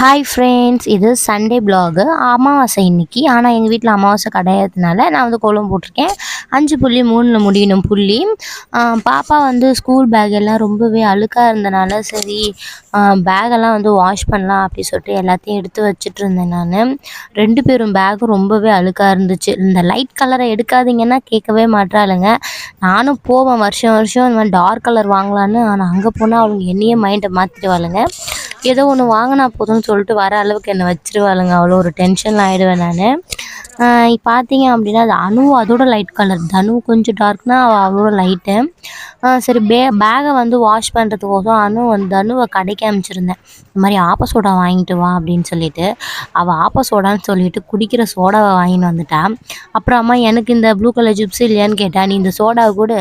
Hi friends இது Sunday blog அமாவாசை இன்னைக்கு. ஆனால் எங்கள் வீட்டில் அமாவாசை கிடையாதுனால நான் வந்து கோலம் போட்டிருக்கேன். அஞ்சு புள்ளி மூணில் முடியணும் புள்ளி. பாப்பா வந்து ஸ்கூல் பேக் எல்லாம் ரொம்பவே அழுக்காக இருந்தனால சரி பேகெல்லாம் வந்து வாஷ் பண்ணலாம் அப்படி சொல்லிட்டு எல்லாத்தையும் எடுத்து வச்சுட்டு இருந்தேன் நான். ரெண்டு பேரும் பேகும் ரொம்பவே அழுக்காக இருந்துச்சு. இந்த லைட் கலரை எடுக்காதீங்கன்னா கேட்கவே மாட்றாளுங்க. நானும் போவேன் வருஷம் வருஷம். இந்த மாதிரி டார்க் கலர் வாங்கலான்னு ஆனால் அங்கே போனால் அவளுங்க என்னையே மைண்டை மாற்றிடுவாளுங்க ஏதோ ஒன்று வாங்கினா போதும்னு சொல்லிட்டு வர அளவுக்கு என்னை வச்சிருவாளுங்க. அவ்வளோ ஒரு டென்ஷனில் ஆகிடுவேன் நான். பார்த்தீங்க அப்படின்னா அது அணு அதோட லைட் கலர் தனு கொஞ்சம் டார்க்னா அவள் அவளோட லைட்டு சரி பே பேகை வந்து வாஷ் பண்ணுறதுக்கோசம் அணு வந்து தனுவை கடைக்கு அமைச்சிருந்தேன் இந்த மாதிரி ஆப்ப சோடா வாங்கிட்டு வா அப்படின்னு சொல்லிட்டு அவள் ஆப்ப சோடான்னு சொல்லிட்டு குடிக்கிற சோடாவை வாங்கின்னு வந்துட்டா அப்புறம் அம்மா எனக்கு இந்த ப்ளூ கலர் சிப்ஸ் இல்லையான்னு கேட்டேன் நீ இந்த சோடாவை கூட.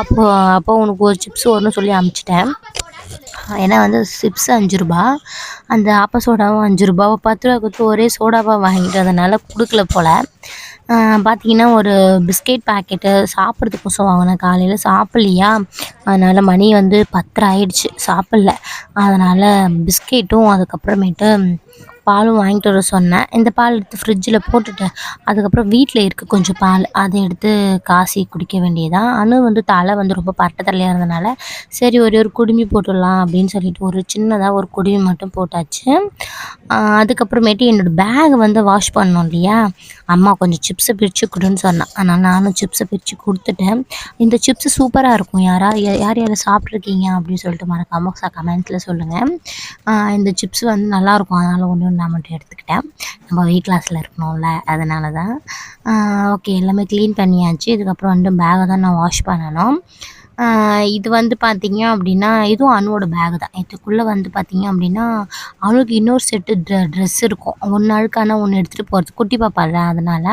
அப்போ அப்போ உனக்கு ஒரு சிப்ஸ் வரும்னு சொல்லி அனுப்பிச்சிட்டேன். ஏன்னா வந்து சிப்ஸ் அஞ்சு ரூபா அந்த ஆப்ப சோடாவும் அஞ்சு ரூபாவை பத்து ரூபா கொடுத்து ஒரே சோடாவாக வாங்கிட்டு அதனால் கொடுக்கல போல். பார்த்தீங்கன்னா ஒரு பிஸ்கெட் பாக்கெட்டு சாப்பிட்றதுக்கோசம் வாங்கினேன் காலையில் சாப்பிட்லையா? அதனால் மணி வந்து பத்தரை ஆயிடுச்சு சாப்பிட்ல. அதனால் பிஸ்கெட்டும் அதுக்கப்புறமேட்டு பாலும் வாங்கிட்டு வர சொன்னேன். இந்த பால் எடுத்து ஃப்ரிட்ஜில் போட்டுட்டேன் அதுக்கப்புறம் வீட்டில் இருக்குது கொஞ்சம் பால் அதை எடுத்து காசி குடிக்க வேண்டியதான் அணு வந்து தலை வந்து ரொம்ப பட்ட தலையாக இருந்தனால சரி ஒரே ஒரு குடுமி போட்டுடலாம் அப்படின்னு சொல்லிட்டு ஒரு சின்னதாக ஒரு குடுமி மட்டும் போட்டாச்சு. அதுக்கப்புறமேட்டு என்னோடய பேக் வந்து வாஷ் பண்ணோம் இல்லையா? அம்மா கொஞ்சம் சிப்ஸை பிரித்து கொடுன்னு சொன்னேன். ஆனால் நானும் சிப்ஸை பிரித்து கொடுத்துட்டேன். இந்த சிப்ஸு சூப்பராக இருக்கும். யாரா யார் யார் சாப்பிட்ருக்கீங்க அப்படின்னு சொல்லிட்டு மறக்காமல் கமெண்ட்ஸில் சொல்லுங்கள் இந்த சிப்ஸ் வந்து நல்லாயிருக்கும் அதனால் ஒன்று நான் மட்டும் எடுத்துக்கிட்டேன். நம்ம வெயிட் லாஸில் இருக்கணும்ல அதனால தான் ஓகே எல்லாமே க்ளீன் பண்ணியாச்சு. இதுக்கப்புறம் வந்து பேகை தான் நான் வாஷ் பண்ணணும். இது வந்து பார்த்தீங்க அப்படின்னா இதுவும் அணுவோட பேக் தான். இதுக்குள்ளே வந்து பார்த்தீங்க அப்படின்னா அவளுக்கு இன்னொரு செட்டு ட்ரெ ட்ரெஸ் இருக்கும். ஒன்று நாளுக்கான ஒன்று எடுத்துகிட்டு போகிறது குட்டி பாப்பாள் அதனால்.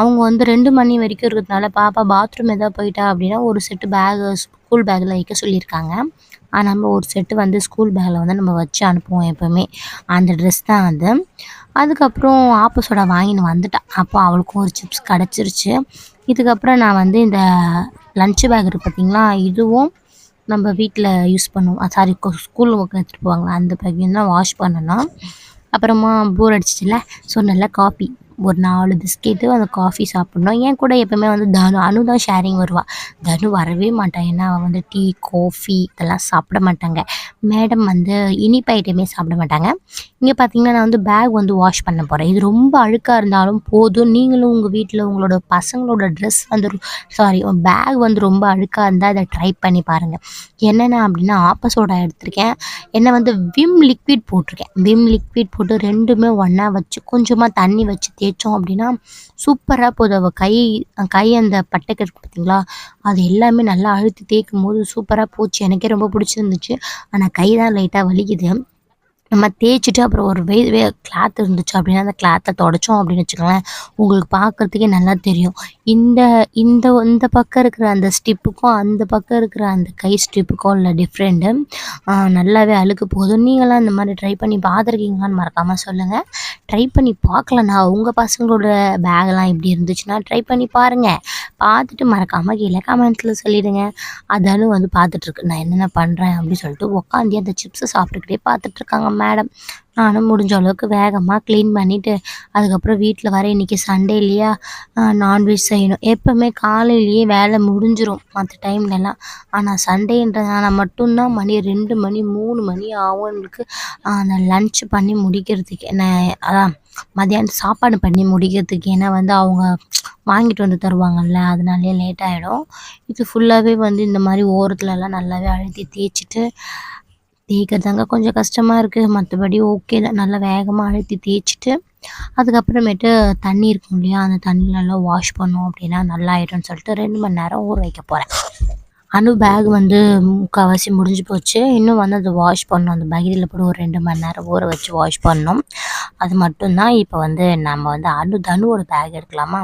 அவங்க வந்து ரெண்டு மணி வரைக்கும் இருக்கிறதுனால பாப்பா பாத்ரூம் எதாவது போயிட்டா அப்படின்னா ஒரு செட்டு பேகு ஸ்கூல் பேக்கில் வைக்க சொல்லியிருக்காங்க. நம்ம ஒரு செட்டு வந்து ஸ்கூல் பேக்கில் வந்து நம்ம வச்சு அனுப்புவோம் எப்போவுமே. அந்த ட்ரெஸ் தான் அது. அதுக்கப்புறம் ஆப்போசோட வாங்கின்னு வந்துட்டேன். அப்போ அவளுக்கும் ஒரு சிப்ஸ் கிடச்சிருச்சு. இதுக்கப்புறம் நான் வந்து இந்த லன்ச் பேக் இருக்குது பார்த்திங்களா இதுவும் நம்ம வீட்டில் யூஸ் பண்ணுவோம். சாரி ஸ்கூலில் எடுத்துகிட்டு போவாங்களா அந்த பேக்கையும் தான் வாஷ் பண்ணணும். அப்புறமா போர் அடிச்சிச்சுல ஸோ நல்லா காப்பி ஒரு நாலு பிஸ்கெட்டு அந்த காஃபி சாப்பிட்ணும். என் கூட எப்போவுமே வந்து தனு அனு தான் ஷேரிங் வருவாள் தனு வரவே மாட்டான் ஏன்னா அவள் வந்து டீ காஃபி இதெல்லாம் சாப்பிட மாட்டாங்க. மேடம் வந்து இனிப்பு ஐட்டமே சாப்பிட மாட்டாங்க. இங்கே பார்த்தீங்கன்னா நான் வந்து பேக் வந்து வாஷ் பண்ண போகிறேன் இது ரொம்ப அழுக்காக இருந்தாலும் போதும். நீங்களும் உங்கள் வீட்டில் உங்களோட பசங்களோட ட்ரெஸ் வந்து சாரி பேக் வந்து ரொம்ப அழுக்காக இருந்தால் அதை ட்ரை பண்ணி பாருங்கள் என்னென்ன அப்படின்னா ஆப்பசோடா எடுத்திருக்கேன். என்ன வந்து விம் லிக்விட் போட்டிருக்கேன். விம் லிக்விட் போட்டு ரெண்டுமே ஒன்றா வச்சு கொஞ்சமாக தண்ணி வச்சு தேய்ச்சோம் அப்படின்னா சூப்பராக போதும். கை கை அந்த பட்டைக்கு இருக்கு பார்த்தீங்களா அது எல்லாமே நல்லா அழுத்தி தேய்க்கும் போது சூப்பராக போச்சு. எனக்கே ரொம்ப பிடிச்சிருந்துச்சு. ஆனால் கை தான் லைட்டாக வலிக்குது. நம்ம தேய்ச்சிட்டு அப்புறம் ஒரு வே வே கிளாத் இருந்துச்சு அப்படின்னா அந்த கிளாத்தை தொடச்சோம் அப்படின்னு வச்சுக்கோங்களேன் உங்களுக்கு பார்க்குறதுக்கே நல்லா தெரியும். இந்த இந்த இந்த பக்கம் இருக்கிற அந்த ஸ்டிப்புக்கும் அந்த பக்கம் இருக்கிற அந்த கை ஸ்டிப்புக்கும் உள்ள டிஃப்ரெண்ட்டு நல்லாவே அழுக்கு போதும் நீங்களாம் இந்த மாதிரி ட்ரை பண்ணி பார்த்துருக்கீங்களான்னு மறக்காமல் சொல்லுங்கள் ட்ரை பண்ணி பார்க்கலண்ணா உங்கள் பசங்களோட பேக்லாம் எப்படி இருந்துச்சுன்னா ட்ரை பண்ணி பாருங்கள் பார்த்துட்டு மறக்காமல் கீழே கமெண்ட்ஸில் சொல்லிவிடுங்க அதாலும் வந்து பார்த்துட்ருக்கு நான் என்னென்ன பண்ணுறேன் அப்படின்னு சொல்லிட்டு உட்காந்து அந்த சிப்ஸை சாப்பிட்டுக்கிட்டே பார்த்துட்ருக்காங்க மேடம் நானும் முடிஞ்ச அளவுக்கு வேகமாக க்ளீன் பண்ணிவிட்டு அதுக்கப்புறம் வீட்டில் வர இன்றைக்கி சண்டே இல்லையா? நான்வெஜ் செய்யணும். எப்போவுமே காலையிலேயே வேலை முடிஞ்சிடும் மற்ற டைம்லலாம் ஆனால் சண்டேன்றதுனால மட்டும்தான் மணி ரெண்டு மணி மூணு மணி ஆகும் எங்களுக்கு. அந்த லன்ச் பண்ணி முடிக்கிறதுக்கு. என்ன அதான் மதியானம் சாப்பாடு பண்ணி முடிக்கிறதுக்கு. ஏன்னா வந்து அவங்க வாங்கிட்டு வந்து தருவாங்கல்ல அதனாலே லேட் ஆகிடும் இது ஃபுல்லாகவே வந்து இந்த மாதிரி ஓரத்துலலாம் நல்லாவே அழுத்தி தேய்ச்சிட்டு தேய்க்கிறதாங்க கொஞ்சம் கஷ்டமாக இருக்குது மற்றபடி ஓகே தான் நல்லா வேகமாக அழுத்தி தேய்ச்சிட்டு அதுக்கப்புறமேட்டு தண்ணி இருக்கும் இல்லையா? அந்த தண்ணி நல்லா வாஷ் பண்ணோம் அப்படின்னா நல்லா ஆயிடும்னு சொல்லிட்டு ரெண்டு மணி நேரம் ஊற வைக்க போகிறேன் அனு பேக் வந்து முக்கால்வாசி முடிஞ்சு போச்சு. இன்னும் வந்து அதை வாஷ் பண்ணோம் அந்த பகிரியில் போட்டு ஒரு ரெண்டு மணி நேரம் ஊற வச்சு வாஷ் பண்ணோம் அது மட்டும்தான் இப்போ வந்து நம்ம வந்து அனு தனுவோட பேக் எடுக்கலாமா?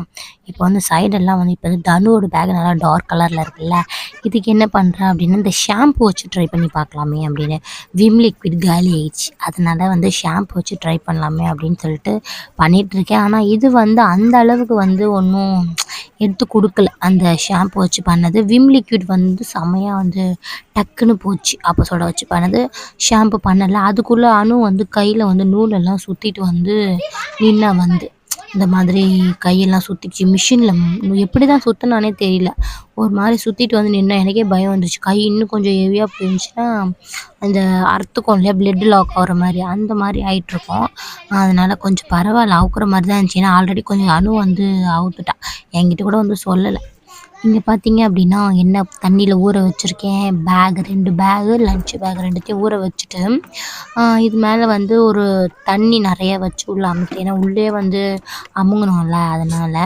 இப்போ வந்து சைடெல்லாம் வந்து இப்போ தனுவோட பேக் நல்லா டார்க் கலரில் இருக்குல்ல இதுக்கு என்ன பண்ணுறேன் அப்படின்னு இந்த ஷாம்பு வச்சு ட்ரை பண்ணி பார்க்கலாமே அப்படின்னு விம் லிக்விட் காலி ஆயிடுச்சு அதனால் வந்து ஷாம்பு வச்சு ட்ரை பண்ணலாமே அப்படின்னு சொல்லிட்டு பண்ணிகிட்ருக்கேன் ஆனால் இது வந்து அந்த அளவுக்கு வந்து ஒன்றும் எடுத்து கொடுக்கல. அந்த ஷாம்பு வச்சு பண்ணது விம் லிக்விட் வந்து செமையாக வந்து டக்குன்னு போச்சு. அப்போ சோட வச்சு பண்ணது ஷாம்பு பண்ணலை. அதுக்குள்ளே அணு வந்து கையில் வந்து நூலெல்லாம் சுற்றிட்டு வந்து நின்ன வந்து இந்த மாதிரி கையெல்லாம் சுற்றிச்சு மிஷினில் எப்படி தான் சுற்றினானே தெரியல. ஒரு மாதிரி சுற்றிட்டு வந்து நின்று எனக்கே பயம் வந்துருச்சு. கை இன்னும் கொஞ்சம் ஹெவியாக போயிருந்துச்சுன்னா அந்த அறுத்துக்கும் இல்லையா பிளட் லாக் ஆகிற மாதிரி அந்த மாதிரி ஆகிட்ருக்கோம் அதனால் கொஞ்சம் பரவாயில்ல அவுக்குற மாதிரி தான் இருந்துச்சு. ஏன்னா ஆல்ரெடி கொஞ்சம் அணு வந்து அவுத்துட்டா. என்கிட்ட கூட வந்து சொல்லலை. இங்கே பார்த்தீங்க அப்படின்னா என்ன தண்ணியில் ஊற வச்சுருக்கேன். பேக் ரெண்டு பேகு லன்ச் பேக் ரெண்டுத்தையும் ஊற வச்சுட்டு இது மேலே வந்து ஒரு தண்ணி நிறைய வச்சு உள்ள அமுத்தி ஏன்னா உள்ளே வந்து அமுங்கணும்ல அதனால்.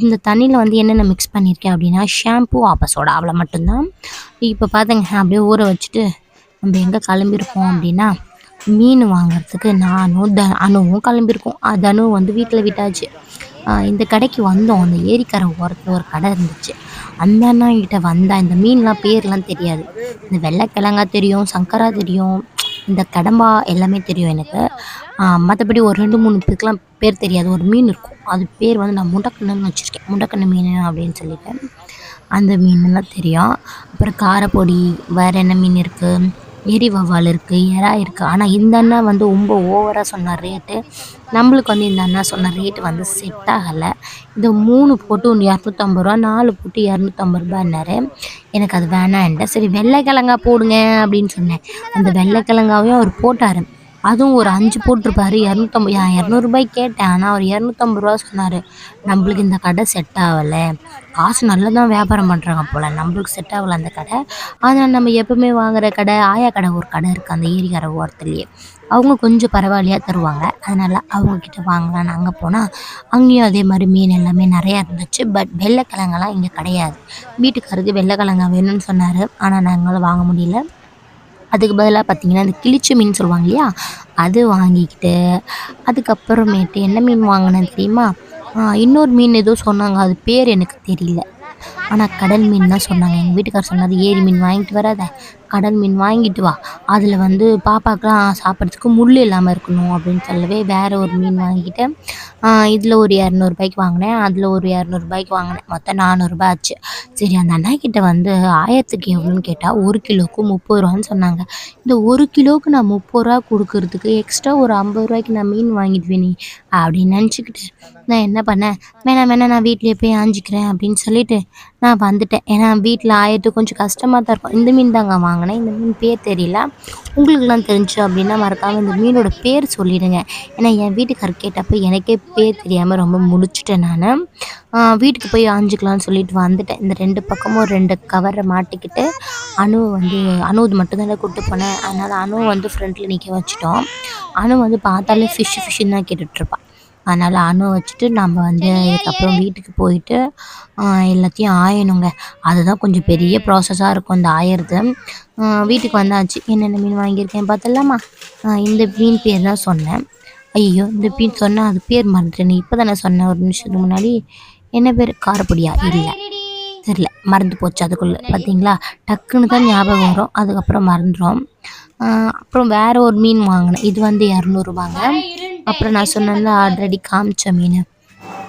இந்த தண்ணியில் வந்து என்னென்ன மிக்ஸ் பண்ணியிருக்கேன் அப்படின்னா ஷாம்பு ஆப்ப அவ்வளோ மட்டும்தான். இப்போ பார்த்துங்க அப்படியே ஊற வச்சுட்டு நம்ம எங்கே கிளம்பியிருக்கோம் அப்படின்னா மீன் வாங்குறதுக்கு நானும் த அணுவும் கிளம்பியிருக்கோம். தனு வந்து வீட்டில் விட்டாச்சு. இந்த கடைக்கு வந்தோம். அந்த ஏரிக்கரை ஓரத்தில் ஒரு கடை இருந்துச்சு. அந்த அண்ணாங்கிட்ட வந்தால் இந்த மீன்லாம் பேர்லாம் தெரியாது. இந்த வெள்ளைக்கிழங்கா தெரியும் சங்கரா தெரியும் இந்த கடம்பா எல்லாமே தெரியும் எனக்கு. மற்றபடி ஒரு ரெண்டு மூணு பேருக்குலாம் பேர் தெரியாது. ஒரு மீன் இருக்கும். அது பேர் வந்து நான் முண்டக்கண்ணுன்னு வச்சுருக்கேன். முண்டக்கண்ணு மீன் அப்படின்னு சொல்லிட்டு. அந்த மீன்லாம் தெரியும். அப்புறம் காரப்பொடி வேறு என்ன மீன் இருக்குது எரிவவால் வவ்வால் இருக்குது எறா இருக்குது ஆனால் இந்த அண்ணா வந்து ரொம்ப ஓவராக சொன்ன ரேட்டு நம்மளுக்கு வந்து இந்த அண்ணா சொன்ன ரேட்டு வந்து செட் ஆகலை. இந்த மூணு போட்டு ஒன்று இரநூத்தம்பது ரூபா நாலு போட்டு இரநூத்தம்பது ரூபான்னாரு எனக்கு அது வேணான்ட்டேன் சரி வெள்ளைக்கிழங்கா போடுங்க அப்படின்னு சொன்னேன். அந்த வெள்ளைக்கிழங்காவையும் அவர் போட்டார். அதுவும் ஒரு அஞ்சு போட்டிருப்பாரு. இரநூத்தம்பது இரநூறுபாய் கேட்டேன். ஆனால் அவர் இரநூத்தம்பது ரூபா சொன்னார் நம்மளுக்கு இந்த கடை செட் ஆகலை. காசு நல்லா தான் வியாபாரம் பண்ணுறாங்க போல். நம்மளுக்கு செட் ஆகலை அந்த கடை. ஆனால் நம்ம எப்போவுமே வாங்குகிற கடை ஆயா கடை ஒரு கடை இருக்குது அந்த ஏரிக்கார ஓரத்துலேயே. அவங்க கொஞ்சம் பரவாயில்லையாக தருவாங்க. அதனால் அவங்கக்கிட்ட வாங்கலான்னு அங்கே போனால் அங்கேயும் அதே மாதிரி மீன் எல்லாமே நிறையா இருந்துச்சு. பட் வெள்ளைக்கிழங்கெல்லாம் இங்கே கிடையாது. வீட்டுக்காரருக்கு வெள்ளைக்கிழங்க வேணும்னு சொன்னார். ஆனால் நாங்களும் வாங்க முடியல. அதுக்கு பதிலாக பார்த்திங்கன்னா இந்த கிழிச்சு மீன் சொல்லுவாங்க இல்லையா? அது வாங்கிக்கிட்டு அதுக்கப்புறமேட்டு என்ன மீன் வாங்கினேன் தெரியுமா? இன்னொரு மீன் ஏதோ சொன்னாங்க. அது பேர் எனக்கு தெரியல. ஆனால் கடல் மீன் தான் சொன்னாங்க. எங்கள் வீட்டுக்கார் சொன்னது ஏரி மீன் வாங்கிட்டு வராத. கடல் மீன் வாங்கிட்டு வா. அதில் வந்து பாப்பாக்கெலாம் சாப்பிட்றதுக்கு முள் இல்லாமல் இருக்கணும் அப்படின்னு சொல்லவே வேறு ஒரு மீன் வாங்கிட்டு இதில் ஒரு இரநூறுபாய்க்கு வாங்கினேன். அதில் ஒரு இரநூறுபாய்க்கு வாங்கினேன். மொத்தம் நானூறுரூபா ஆச்சு. சரி அந்த அண்ணாக்கிட்ட வந்து ஆயிரத்துக்கு எவ்வளோன்னு கேட்டால் ஒரு கிலோவுக்கு முப்பது ரூபான்னு சொன்னாங்க. இந்த ஒரு கிலோவுக்கு நான் முப்பது ரூபா கொடுக்கறதுக்கு எக்ஸ்ட்ரா ஒரு ஐம்பது ரூபாய்க்கு நான் மீன் வாங்கிடுவேனே. நீ அப்படின்னு நினச்சிக்கிட்டு நான் என்ன பண்ணேன் வேணாம் வேணாம் நான் வீட்லேயே போய் ஆஞ்சிக்கிறேன் அப்படின்னு சொல்லிட்டு நான் வந்துட்டேன். ஏன்னா வீட்டில் ஆயிரத்து கொஞ்சம் கஷ்டமாக தான் இருக்கும். இந்த மீன் தாங்க வாங்கினேன். இந்த மீன் பேர் தெரியல. உங்களுக்குலாம் தெரிஞ்சு அப்படின்னா மறக்காமல் இந்த மீனோட பேர் சொல்லிடுங்க. ஏன்னா என் வீட்டுக்காரர் கேட்டப்போ எனக்கே பேர் தெரியாமல் ரொம்ப முடிச்சுட்டேன் நான். வீட்டுக்கு போய் ஆஞ்சிக்கலாம்னு சொல்லிட்டு வந்துட்டேன். இந்த ரெண்டு பக்கமும் ரெண்டு கவரை மாட்டிக்கிட்டு அணு வந்து அணுவது மட்டும்தான் கூப்பிட்டு போனேன். அதனால் அணு வந்து ஃப்ரண்ட்டில் நிற்க வச்சிட்டோம். அணு வந்து பார்த்தாலே ஃபிஷ் ஃபிஷ்ஷுன்னு தான் கேட்டுட்ருப்பாள் அதனால் அணு வச்சுட்டு நம்ம வந்து இதுக்கப்புறம் வீட்டுக்கு போயிட்டு எல்லாத்தையும் ஆயணுங்க. அதுதான் கொஞ்சம் பெரிய ப்ராசஸாக இருக்கும் இந்த ஆயிறது. வீட்டுக்கு வந்தாச்சு. என்னென்ன மீன் வாங்கியிருக்கேன் பார்த்தலாமா இந்த மீன் பேர் தான் சொன்னேன். ஐயோ இந்த மீன் சொன்னால் அது பேர் மறந்துட்டேன். இப்போ தானே சொன்னேன் ஒரு நிமிஷத்துக்கு முன்னாடி? என்ன பேர்? காரப்பொடியா? இல்லை. தெரில மறந்து போச்சு அதுக்குள்ளே. பார்த்தீங்களா டக்குன்னு தான் ஞாபகம் வரும். அதுக்கப்புறம் மறந்துடும் அப்புறம் வேறு ஒரு மீன் வாங்கினேன். இது வந்து இரநூறுபாங்க அப்புறம் நான் சொன்னேன்ல ஆல்ரெடி காமிச்ச மீன்.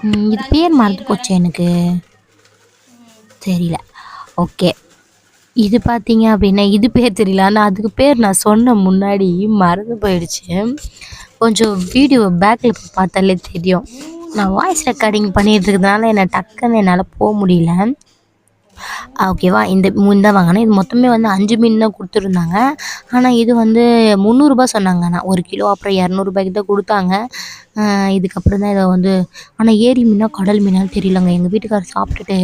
இது பேர் மறந்து போச்சு எனக்கு. தெரியல. ஓகே. இது பார்த்தீங்க அப்படின்னா இது பேர் தெரியல. ஆனால் அதுக்கு பேர் நான் சொன்ன முன்னாடி மறந்து போயிடுச்சு. கொஞ்சம் வீடியோ பேக்கில் பார்த்தாலே தெரியும். நான் வாய்ஸ் ரெக்கார்டிங் பண்ணிகிட்டு இருக்கிறதுனால என்னை டக்குன்னு என்னால் போக முடியல. ஓகேவா இந்த மீன் தான் வாங்கினேன் இது மொத்தமே வந்து அஞ்சு மீன் தான் கொடுத்துருந்தாங்க. ஆனால் இது வந்து முந்நூறுரூபா சொன்னாங்க. ஆனால் ஒரு கிலோ அப்புறம் இரநூறுபாய்க்கு தான் கொடுத்தாங்க. இதுக்கப்புறம் தான் இதை வந்து ஆனால் ஏரி மீனா கடல் மீனான்னு தெரியலங்க. எங்கள் வீட்டுக்காரர் சாப்பிட்டுட்டு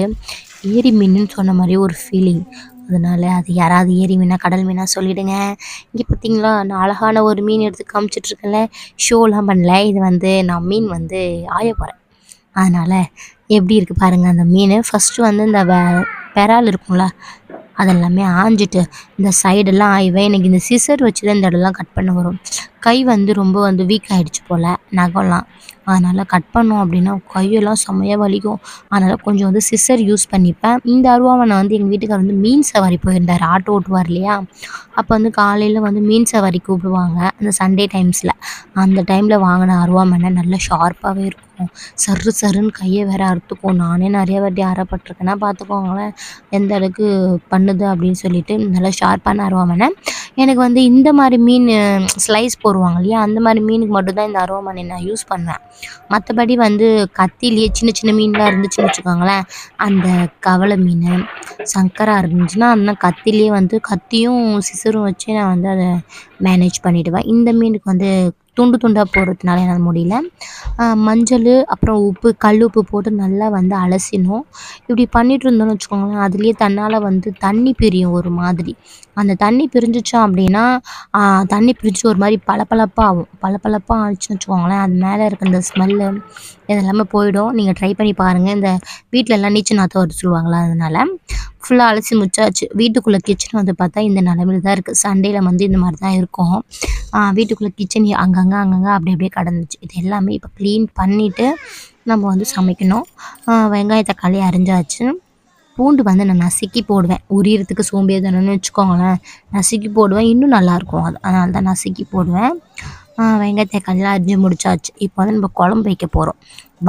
ஏரி மீனுன்னு சொன்ன மாதிரி ஒரு ஃபீலிங் அதனால் அது யாராவது ஏரி மீனா கடல் மீனா சொல்லிவிடுங்க இங்கே பார்த்தீங்களா நான் அழகான ஒரு மீன் எடுத்து காமிச்சிட்ருக்கேன்ல ஷோலாம் பண்ணல. இது வந்து நான் மீன் வந்து ஆய போகிறேன் அதனால் எப்படி இருக்குது பாருங்கள் அந்த மீன். ஃபஸ்ட்டு வந்து இந்த வே பெறால் இருக்கும்ல. அதெல்லாமே ஆஞ்சிட்டு இந்த சைடெல்லாம் ஆயிவேன் எனக்கு இந்த சிசர் வச்சு தான் இந்த இடம்லாம் கட் பண்ண வரும். கை வந்து ரொம்ப வந்து வீக் ஆகிடுச்சு போல் நகம்லாம் அதனால் கட் பண்ணோம் அப்படின்னா கையெல்லாம் செம்மையாக வலிக்கும். அதனால் கொஞ்சம் வந்து சிஸ்ஸர் யூஸ் பண்ணிப்பேன். இந்த அருவாமனை வந்து எங்கள் வீட்டுக்கார் வந்து மீன் சவாரி போயிருந்தார் ஆட்டோ ஓட்டுவார் இல்லையா? அப்போ வந்து காலையில் வந்து மீன் சவாரி கூப்பிடுவாங்க அந்த சண்டே டைம்ஸில் அந்த டைமில் வாங்கின அருவாமனை நல்லா ஷார்ப்பாகவே இருக்கும். சரு சர்ருன்னு கையை வேற அறுத்துக்கும். நானே நிறைய வாட்டி அறப்பட்டிருக்கேன்னா பார்த்துக்கோங்களேன் எந்த அளவுக்கு பண்ணுது அப்படின்னு சொல்லிட்டு நல்லா ஷார்ப்பான அருவாமனை. எனக்கு வந்து இந்த மாதிரி மீன் ஸ்லைஸ் போடுவாங்க இல்லையா? அந்த மாதிரி மீனுக்கு மட்டும்தான் இந்த அருவாமனை நான் யூஸ் பண்ணுவேன் மற்றபடி வந்து கத்திலேயே சின்ன சின்ன மீன்லாம் இருந்துச்சுன்னு வச்சுக்கோங்களேன். அந்த கவலை மீன் சங்கரா இருந்துச்சுன்னா அந்த கத்திலேயே வந்து கத்தியும் சிசரும் வச்சு நான் வந்து அதை மேனேஜ் பண்ணிவிடுவேன் இந்த மீனுக்கு வந்து துண்டு துண்டாக போடுறதுனால என்னால் முடியல. மஞ்சள் அப்புறம் உப்பு கல் உப்பு போட்டு நல்லா வந்து அலசிடணும் இப்படி பண்ணிட்டு இருந்தோம்னு வச்சுக்கோங்களேன் அதுலேயே தன்னால் வந்து தண்ணி பிரியும் ஒரு மாதிரி. அந்த தண்ணி பிரிஞ்சிச்சோம் அப்படின்னா தண்ணி பிரிஞ்சு ஒரு மாதிரி பளபளப்பாக ஆகும். பளபளப்பாக ஆச்சுன்னு வச்சுக்கோங்களேன் அது மேலே இருக்க இந்த ஸ்மெல்லு இதெல்லாமே போயிடும். நீங்கள் ட்ரை பண்ணி பாருங்கள் இந்த வீட்டிலலாம் நீச்சல் நாற்றம் வர சொல்லுவாங்களா அதனால். ஃபுல்லாக அலசி முடிச்சாச்சு. வீட்டுக்குள்ளே கிச்சன் வந்து பார்த்தா இந்த நிலமையில தான் இருக்குது சண்டேயில் வந்து இந்த மாதிரி தான் இருக்கும். வீட்டுக்குள்ளே கிச்சன் அங்கங்கே அங்கங்கே அப்படி அப்படியே கடந்துச்சு. இது எல்லாமே இப்போ க்ளீன் பண்ணிவிட்டு நம்ம வந்து சமைக்கணும். வெங்காய தக்காளி அரிஞ்சாச்சு. பூண்டு வந்து நான் நசுக்கி போடுவேன். உரியறதுக்கு சோம்பேறித்தனம்னு வச்சுக்கோங்களேன். நசுக்கி போடுவேன். இன்னும் நல்லாயிருக்கும் அது. அதனால தான் நசுக்கி போடுவேன். வெங்காய தக்காளிலாம் அரிஞ்சு முடிச்சாச்சு. இப்போ வந்து நம்ம குழம்பு வைக்க போகிறோம்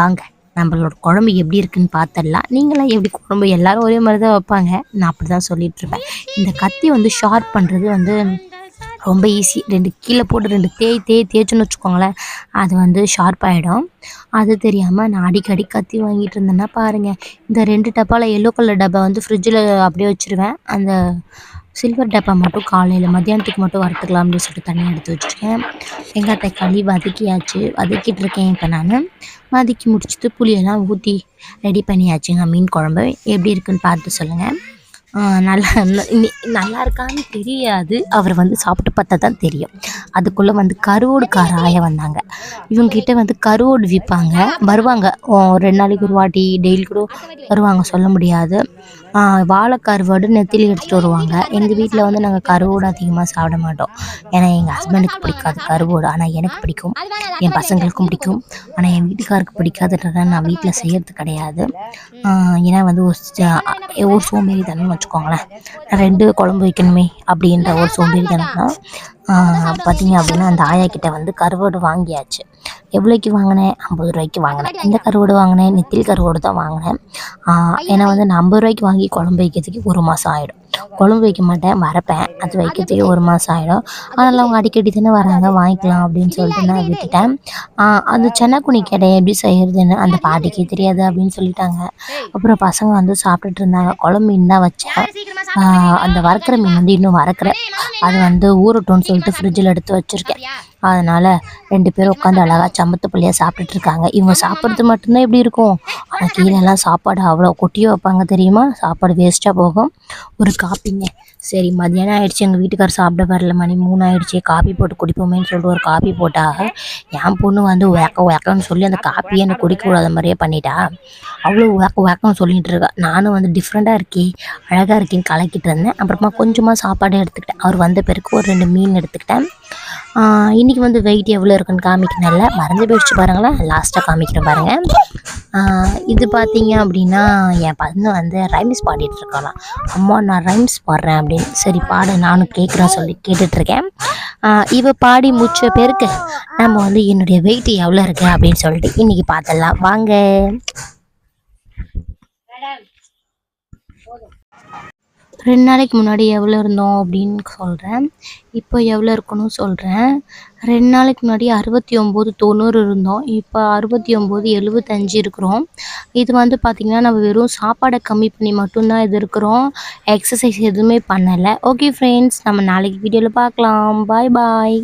வாங்க. நம்மளோட குழம்பு எப்படி இருக்குன்னு பார்த்துடலாம் நீங்களாம் எப்படி குழம்பு எல்லோரும் ஒரே மாதிரி தான் வைப்பாங்க. நான் அப்படி தான் சொல்லிகிட்ருப்பேன் இந்த கத்தி வந்து ஷார்ப் பண்ணுறது வந்து ரொம்ப ஈஸி ரெண்டு கீழே போட்டு ரெண்டு தேய் தேய் தேய்ச்சுன்னு வச்சுக்கோங்களேன். அது வந்து ஷார்ப் ஆகிடும் அது தெரியாமல் நான் அடிக்கடி கத்தி வாங்கிட்டு இருந்தேன்னா பாருங்கள் இந்த ரெண்டு டப்பாவில் எல்லோ கலர் டப்பா வந்து ஃப்ரிட்ஜில் அப்படியே வச்சுருவேன். அந்த சில்வர் டப்பா மட்டும் காலையில் மத்தியானத்துக்கு மட்டும் வறுத்துக்கலாம் அப்படின்னு சொல்லிட்டு தண்ணி எடுத்து வச்சுருக்கேன். வெங்காய தக்காளி வதக்கியாச்சு. வதக்கிட்டு இருக்கேன் இப்போ நான். வதக்கி முடிச்சுட்டு புளியெல்லாம் ஊற்றி ரெடி பண்ணியாச்சுங்க. மீன் குழம்பு எப்படி இருக்குன்னு பார்த்து சொல்லுங்கள் நல்லா நல்லா இருக்கான்னு தெரியாது. அவர் வந்து சாப்பிட்டு பார்த்தா தான் தெரியும். அதுக்குள்ளே வந்து கருவோடு காராய வந்தாங்க. இவங்ககிட்ட வந்து கருவோடு விற்பாங்க. வருவாங்க. ரெண்டு நாளைக்கு ஒரு வாட்டி டெய்லி கூட வருவாங்க சொல்ல முடியாது. வாழை கருவாடு நெத்திலி எடுத்துகிட்டு வருவாங்க. எங்கள் வீட்டில் வந்து நாங்கள் கருவோடு அதிகமாக சாப்பிட மாட்டோம். ஏன்னா எங்கள் ஹஸ்பண்டுக்கு பிடிக்காது கருவோடு. ஆனால் எனக்கு பிடிக்கும். என் பசங்களுக்கும் பிடிக்கும். ஆனால் என் வீட்டுக்காருக்கு பிடிக்காதுன்றதான் நான் வீட்டில் செய்கிறது கிடையாது. ஏன்னா வந்து ஒரு ஒரு சோம்பேறி தானே வச்சுக்கோங்களேன். ரெண்டு குழம்பு வைக்கணுமே அப்படின்ற ஒரு சோம்பேறி தானே பார்த்தீங்க அப்படின்னா அந்த ஆயா கிட்ட வந்து கருவாடு வாங்கியாச்சு. எவ்வளோக்கு வாங்கினேன்? ஐம்பது ரூபாய்க்கு வாங்கினேன். இந்த கருவாடு வாங்கினேன் நெத்தில் கருவாடு தான் வாங்கினேன். ஏன்னா வந்து நான் ஐம்பது ரூபாய்க்கு வாங்கி குழம்பு வைக்கிறதுக்கு ஒரு மாதம் ஆகிடும் குழம்பு வைக்க மாட்டேன் மறப்பேன் அது வைக்கிறதுக்கே ஒரு மாதம் ஆகிடும் அதனால் அவங்க அடிக்கடி தானே வராங்க வாங்கிக்கலாம் அப்படின்னு சொல்லிட்டு நான் விட்டுட்டேன். அந்த சென்னக்குனி கடை எப்படி செய்கிறதுன்னு அந்த பாட்டிக்கே தெரியாது அப்படின்னு சொல்லிட்டாங்க. அப்புறம் பசங்க வந்து சாப்பிட்டுட்டு இருந்தாங்க. குழம்பு மீன் தான் வச்சேன். அந்த வறுக்கிற மீன் வந்து இன்னும் வறுக்கிறேன் அது வந்து ஊறட்டும்னு வாங்கிட்டு ஃப்ரிட்ஜில் எடுத்து வச்சுருக்கேன். அதனால் ரெண்டு பேரும் உட்காந்து அழகாக சமத்து பிள்ளையாக சாப்பிட்டுட்டு இருக்காங்க. இவங்க சாப்பிட்றது மட்டும்தான் எப்படி இருக்கும்? ஆனால் கீழெல்லாம் சாப்பாடு அவ்வளோ கொட்டியும் வைப்பாங்க தெரியுமா? சாப்பாடு வேஸ்ட்டாக போகும். ஒரு காப்பிங்க. சரி மதியானம் ஆகிடுச்சி எங்கள் வீட்டுக்கார் சாப்பிட வரல மணி மூணு ஆகிடுச்சி காப்பி போட்டு குடிப்போமேன்னு சொல்லிட்டு ஒரு காப்பி போட்டால் என் பொண்ணு வந்து உயக்க வேக்கன்னு சொல்லி அந்த காப்பியை எனக்கு குடிக்கக்கூடாத மாதிரியே பண்ணிட்டா. அவ்வளோ உயக்க உயக்கம்னு சொல்லிகிட்டு இருக்கா. நானும் வந்து டிஃப்ரெண்ட்டாக இருக்கே அழகாக இருக்கேன்னு கலக்கிட்டு இருந்தேன். அப்புறமா கொஞ்சமாக சாப்பாடு எடுத்துக்கிட்டேன். அவர் வந்த பிறகு ஒரு ரெண்டு மீன் எடுத்துக்கிட்டேன். இன்றைக்கி வந்து வெயிட் எவ்வளோ இருக்குன்னு காமிக்கணும்ல மறந்து போயிடுச்சு பாருங்களேன். லாஸ்ட்டாக காமிக்கிறேன் பாருங்கள் இது பார்த்தீங்க அப்படின்னா என் பையன் வந்து ரைம்ஸ் பாடிட்டு இருக்கலாம் அம்மா நான் ரைம்ஸ் பாடுறேன் அப்படின்னு. சரி பாடு நானும் கேட்குறேன் சொல்லி கேட்டுட்ருக்கேன். இவ பாடி முடிச்ச பேருக்கு நம்ம வந்து என்னுடைய வெயிட் எவ்வளோ இருக்குது அப்படின்னு சொல்லிட்டு இன்றைக்கி பார்த்துடலாம். வாங்க. ரெண்டு நாளைக்கு முன்னாடி எவ்வளோ இருந்தோம் அப்படின்னு சொல்கிறேன் இப்போ எவ்வளோ இருக்கணும் சொல்கிறேன் ரெண்டு நாளைக்கு முன்னாடி அறுபத்தி ஒம்பது தொண்ணூறு இருந்தோம். இப்போ அறுபத்தி ஒம்பது எழுபத்தஞ்சி இருக்கிறோம். இது வந்து பார்த்திங்கன்னா நம்ம வெறும் சாப்பாடை கம்மி பண்ணி மட்டும்தான் இது இருக்கிறோம். எக்ஸசைஸ் எதுவுமே பண்ணலை. ஓகே ஃப்ரெண்ட்ஸ் நம்ம நாளைக்கு வீடியோவில் பார்க்கலாம். பாய் பாய்